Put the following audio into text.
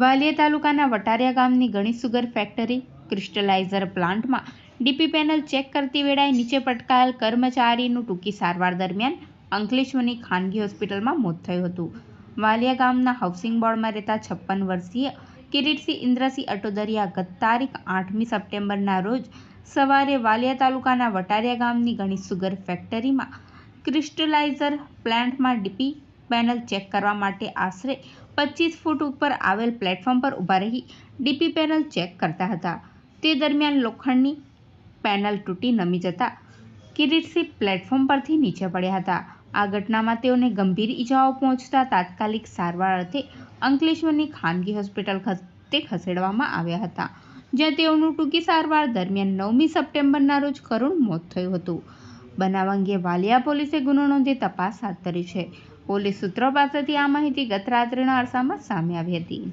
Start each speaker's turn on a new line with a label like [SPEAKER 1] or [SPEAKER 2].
[SPEAKER 1] વાલિયા તાલુકાના વટારિયા ગામની ગણી સુગર ફેક્ટરી ક્રિસ્ટલાઇઝર પ્લાન્ટમાં ડીપી પેનલ ચેક કરતી વેળાએ નીચે પટકાયેલ કર્મચારીનું ટૂંકી સારવાર દરમિયાન અંકલેશ્વરની ખાનગી હોસ્પિટલમાં મોત થયું હતું. વાલિયા ગામના હાઉસિંગ બોર્ડમાં રહેતા છપ્પન વર્ષીય કિરીટસિંહ ઇન્દ્રસિંહ અટોદરિયા ગત તારીખ આઠમી સપ્ટેમ્બરના રોજ સવારે વાલિયા તાલુકાના વટારિયા ગામની ગણી સુગર ફેક્ટરીમાં ક્રિસ્ટલાઇઝર પ્લાન્ટમાં ડીપી પેનલ ચેક કરવા માટે આશરે પચીસ ફૂટ ઉપર આવેલ પ્લેટફોર્મ પર ઊભા રહી ડીપી પેનલ ચેક કરતા હતા. તે દરમિયાન લોખંડની પેનલ તૂટી નમી જતા કિરીટસિંહ પ્લેટફોર્મ પરથી નીચે પડ્યા હતા. આ ઘટનામાં તેઓને ગંભીર ઈજાઓ પહોંચતા તાત્કાલિક સારવાર અર્થે અંકલેશ્વરની ખાનગી હોસ્પિટલ ખાતે ખસેડવામાં આવ્યા હતા, જ્યાં તેઓનું ટૂંકી સારવાર દરમિયાન નવમી સપ્ટેમ્બરના રોજ કરુણ મોત થયું હતું. બનાવ અંગે વાલિયા પોલીસે ગુનો નોંધી તપાસ હાથ ધરી છે. પોલીસ સૂત્રો પાસેથી આ માહિતી ગત રાત્રિના અરસામાં સામે આવી હતી.